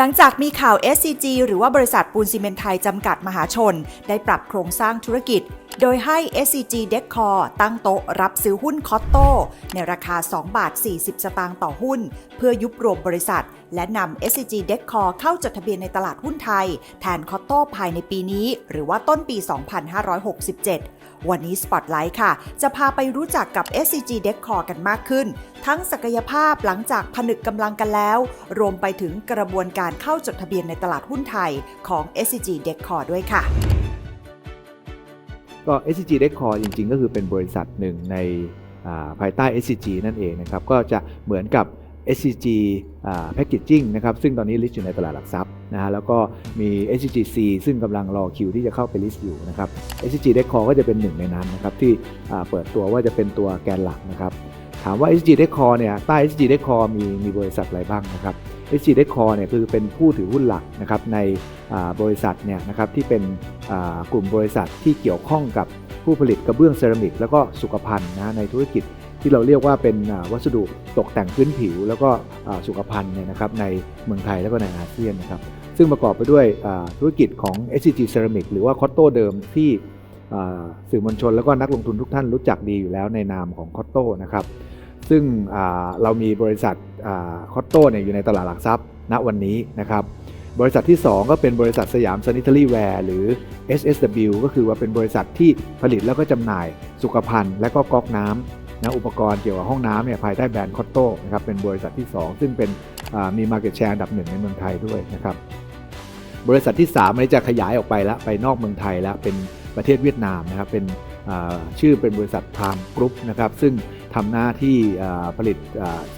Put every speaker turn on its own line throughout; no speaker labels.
หลังจากมีข่าว SCG หรือว่าบริษัทปูนซีเมนไทยจำกัดมหาชน ได้ปรับโครงสร้างธุรกิจ โดยให้ SCG Decor ตั้งโต๊ะรับซื้อหุ้นคอตโต้ในราคา 2 บาท 40 สตางค์ต่อหุ้น เพื่อยุบรวมบริษัท และนำ SCG Decor เข้าจดทะเบียนในตลาดหุ้นไทย แทนคอตโต้ภายในปีนี้ หรือว่าต้นปี 2567วันนี้ Spotlight ค่ะ จะพาไปรู้จักกับ SCG Decor กันมากขึ้น ทั้งศักยภาพหลังจากผนึกกำลังกันแล้ว รวมไปถึงกระบวนการเข้าจดทะเบียนในตลาดหุ้นไทยของ SCG Decor ด้วยค่ะ
ก็ SCG Decor จริง ๆ ก็คือเป็นบริษัทหนึ่งในาภายใต้ SCG นั่นเองนะครับ ก็จะเหมือนกับ SCG Packaging นะครับ ซึ่งตอนนี้ list อยู่ในตลาดหลักทรัพย์นะฮะแล้วก็มี SCGC ซึ่งกำลังรอคิวที่จะเข้าไป list อยู่นะครับ SCG Decor ก็จะเป็นหนึ่งในนั้นนะครับ ที่เปิดตัวว่าจะเป็นตัวแกนหลักนะครับ ถามว่า SCG Decor เนี่ยใต้ SCG Decor มีมีบริษัทอะไรบ้างนะครับ SCG Decor เนี่ยคือเป็นผู้ถือหุ้นหลักนะครับในบริษัทเนี่ยนะครับที่เป็นกลุ่มบริษัทที่เกี่ยวข้องกับผู้ผลิตกระเบื้องเซรามิก แล้วก็สุขภัณฑ์นะในธุรกิจที่เราเรียกว่าเป็นวัสดุตกแต่งพื้นผิว แล้วก็สุขภัณฑ์เนี่ยนะครับในเมืองไทยแล้วก็ในอาเซียนนะครับซึ่งประกอบไปด้วยธุรกิจของ SCG Ceramic หรือว่าคอตโต้เดิมที่สื่อมวลชนแล้วก็นักลงทุนทุกท่านรู้จักดีอยู่แล้วในนามของคอตโต้นะครับ ซึ่งเรามีบริษัทคอตโต้เนี่ยอยู่ในตลาดหลักทรัพย์ณวันนี้นะครับบริษัทที่ 2 ก็เป็นบริษัทสยาม Sanitary Ware หรือ SSW ก็คือว่าเป็นบริษัทที่ผลิตแล้วก็จำหน่ายสุขภัณฑ์และก็ก๊อกน้ำนะอุปกรณ์เกี่ยวกับห้องน้ำเนี่ยภายใต้แบรนด์คอตโต้นะครับเป็นบริษัทที่ 2 ซึ่งเป็นมี Market Share อันดับหนึ่งในเมืองไทยด้วยนะครับบริษัทที่3อันนี้จะขยายออกไปแล้วไปนอกเมืองไทยแล้วเป็นประเทศเวียดนามนะครับเป็นชื่อเป็นบริษัทพามกรุ๊ปนะครับซึ่ง ทำหน้าที่ผลิต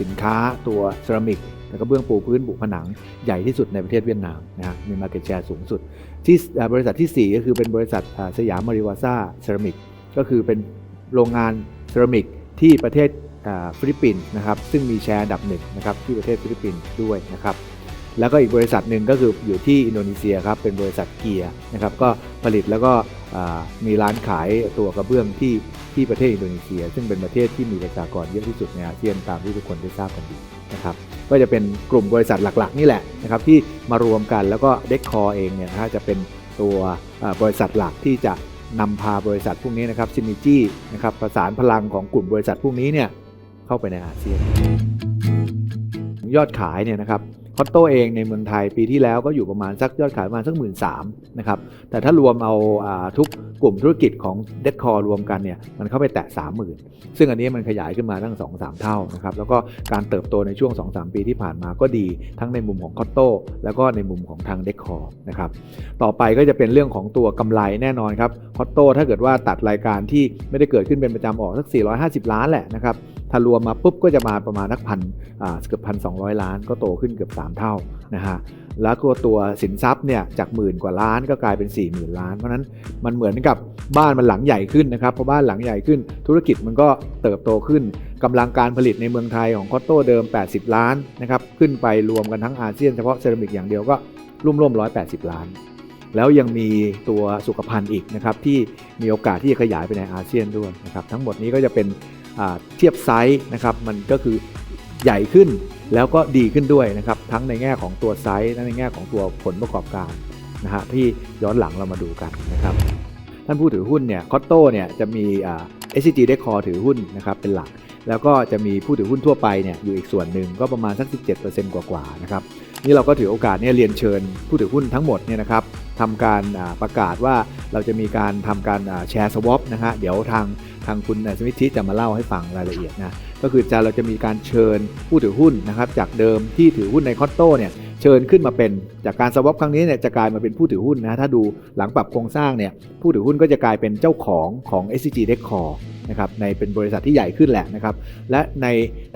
สินค้าตัวเซรามิกแล้วก็เบื้องปูพื้นบุผนังใหญ่ที่สุดในประเทศเวียดนามนะฮะมีมาเก็ตแชร์สูงสุด ที่บริษัททีสี่4 ก็คือเป็นบริษัทสยามมาริวาซาเซรามิกก็คือเป็นโรงงานเซรามิกที่ประเทศฟิลิปปินส์นะครับซึ่งมีแชร์อันดับหนึ่งนะครับที่ประเทศฟิลิปปินส์ด้วยนะครับ แล้วก็อีกบริษัทหนึ่งก็คืออยู่ที่อินโดนีเซียครับเป็นบริษัทเกียร์นะครับก็ผลิตแล้วก็มีร้านขายตัวกระเบื้องที่ที่ประเทศอินโดนีเซีย ซึ่งเป็นประเทศที่มีประชากรเยอะที่สุดในอาเซียนตามที่ทุกคนได้ทราบกันดีนะครับก็จะเป็นกลุ่มบริษัทหลักๆ นี่แหละนะครับที่มารวมกันแล้วก็เด็กคอเองเนี่ยนะจะเป็นตัวบริษัทหลักที่จะนำพาบริษัทพวกนี้นะครับซินิจี้นะครับประสานพลังของกลุ่มบริษัทพวกนี้เนี่ยเข้าไปในอาเซียน ยอดขายเนี่ยนะครับ อตโต้เองในเมืองไทยปีที่แล้วก็อยู่ประมาณสักยอดขายประมาณสักหมื่นสามนะครับแต่ถ้ารวมเอาอาทุกกลุ่มธุรกิจของเด c คอรวมกันเนี่ยมันเข้าไปแตะ30,000 ซึ่งอันนี้มันขยายขึ้นมาตั้ง 2-3 เท่านะครับแล้วก็การเติบโตในช่วง 2-3 ปีที่ผ่านมาก็ดีทั้งในมุมของคอตโต้แล้วก็ในมุมของทางเด c คอนะครับต่อไปก็จะเป็นเรื่องของตัวกำไรแน่นอนครับคอตโต้ถ้าเกิดว่าตัดรายการที่ไม่ได้เกิดขึ้นเป็นประจำออกสัก 450 ล้านแหละนะครับ ถ้ารวมมาปุ๊บก็จะมาประมาณนักพันอ่าเกือบพันสองล้าน ก็โตขึ้นเกือบ 3 เท่านะฮะแล้วก็ตัวสินทรัพย์เนี่ยจากหมื่นกว่าล้านก็กลายเป็น 4 0,000 ล้าน เพราะนั้นมันเหมือนกับบ้านมันหลังใหญ่ขึ้นนะครับเพราะบ้านหลังใหญ่ขึ้น ธุรกิจมันก็เติบโตขึ้นกำลังการผลิตในเมืองไทยของคอตโต้เดิม 80 ล้านนะครับขึ้นไปรวมกันทั้งอาเซียนเฉพาะเซรามิกอย่างเดียวก็ร่วมๆ180ล้านแล้วยังมีตัวสุขภัณฑ์อีกนะครับที่มีโอกาสที่จะขยายไปในอาเซียนด้วยนะครับทั้งหมดนี้ก็จะเป็น เทียบไซส์นะครับมันก็คือใหญ่ขึ้นแล้วก็ดีขึ้นด้วยนะครับทั้งในแง่ของตัวไซส์และในแง่ของตัวผลประกอบการนะฮะที่ย้อนหลังเรามาดูกันนะครับท่านผู้ถือหุ้นเนี่ยคอตโต้เนี่ยจะมีเอ่า SCG Decor ถือหุ้นนะครับเป็นหลัก แล้วก็จะมีผู้ถือหุ้นทั่วไปเนี่ยอยู่อีกส่วนหนึ่งก็ประมาณสัก 17%กว่าๆนะครับนี่เราก็ถือโอกาสเนี่ยเรียนเชิญผู้ถือหุ้นทั้งหมดเนี่ยนะครับทำการประกาศว่าเราจะมีการทำการแชร์สวอปนะฮะเดี๋ยวทางางคุณสมิทธิจะมาเล่าให้ฟังรายละเอียดนะก็คือจะเราจะมีการเชิญผู้ถือหุ้นนะครับจากเดิมที่ถือหุ้นในคอตโต้เนี่ยเชิญขึ้นมาเป็นจากการสวอปครั้งนี้เนี่ยจะกลายมาเป็นผู้ถือหุ้นนะถ้าดูหลังปรับโครงสร้างเนี่ยผู้ถือหุ้นก็จะกลายเป็นเจ้าของของ SCG Decor นะครับในเป็นบริษัทที่ใหญ่ขึ้นแหละนะครับและใน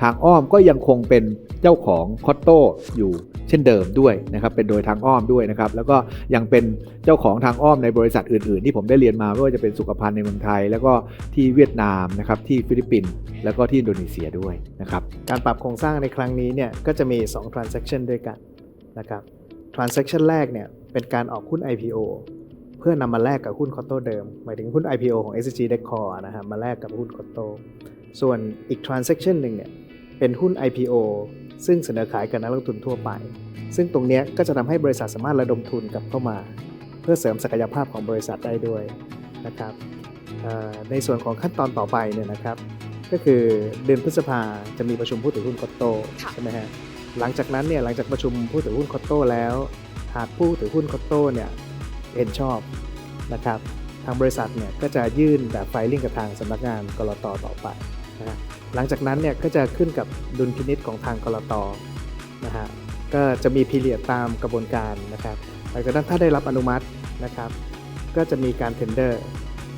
ทางอ้อมก็ยังคงเป็นเจ้าของคอตโต้อยู่ เช่นเดิมด้วยนะครับเป็นโดยทางอ้อมด้วยนะครับแล้วก็ยังเป็นเจ้าของทางอ้อมในบริษัทอื่น ๆ ที่ผมได้เรียนมาไม่ว่าจะเป็นสุขภัณฑ์ในเมืองไทย แล้วก็ที่เวียดนามนะครับที่ฟิลิปปินส์แล้วก็ที่อินโดนีเซียด้วยนะครับ
การปรับโครงสร้างในครั้งนี้เนี่ยก็จะมี 2 transaction ด้วยกันนะครับ transaction แรกเนี่ยเป็นการออกหุ้น IPO เพื่อนำมาแลกกับหุ้นคอตโต้เดิม หมายถึงหุ้น IPO ของ SCG Decor นะครับมาแลกกับหุ้นคอตโต้ส่วนอีก transaction หนึ่งเนี่ยเป็นหุ้น IPO ซึ่งเสนอขายกับนักลงทุนทั่วไป ซึ่งตรงเนี้ยก็จะทำให้บริษัทสามารถระดมทุนกลับเข้ามา เพื่อเสริมศักยภาพของบริษัทได้ด้วยนะครับเอ่อในส่วนของขั้นตอนต่อไปเนี่ยนะครับ ก็คือเดือนพฤษภาจะมีประชุมผู้ถือหุ้นคอตโต
ค่ะ
ใช่ไหมฮะหลังจากนั้นเนี่ยหลังจากประชุมผู้ถือหุ้นคอตโตแล้วหากผู้ถือหุ้นคอตโตเนี่ยเห็นชอบนะครับทางบริษัทเนี่ยก็จะยื่นแบบไฟลิ่งกับทางสำนักงานกรตต่อไปนะฮะ หลังจากนั้นเนี่ยก็จะขึ้นกับดุลพินิษของทางกรตนะฮะก็จะมีพีเรียดตามกระบวนการนะครับหลังจากนั้นถ้าได้รับอนุมัตินะครับ ก็จะมีการเทนเดอร์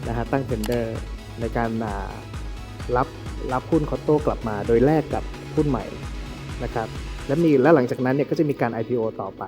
นะฮะตั้งเทนเดอร์ในการอ่ารับรับหุ้นคอตโต้กลับมา โดยแลกกับหุ้นใหม่นะครับและมีและหลังจากนั้นเนี่ยก็จะมีการ IPO ต่อไป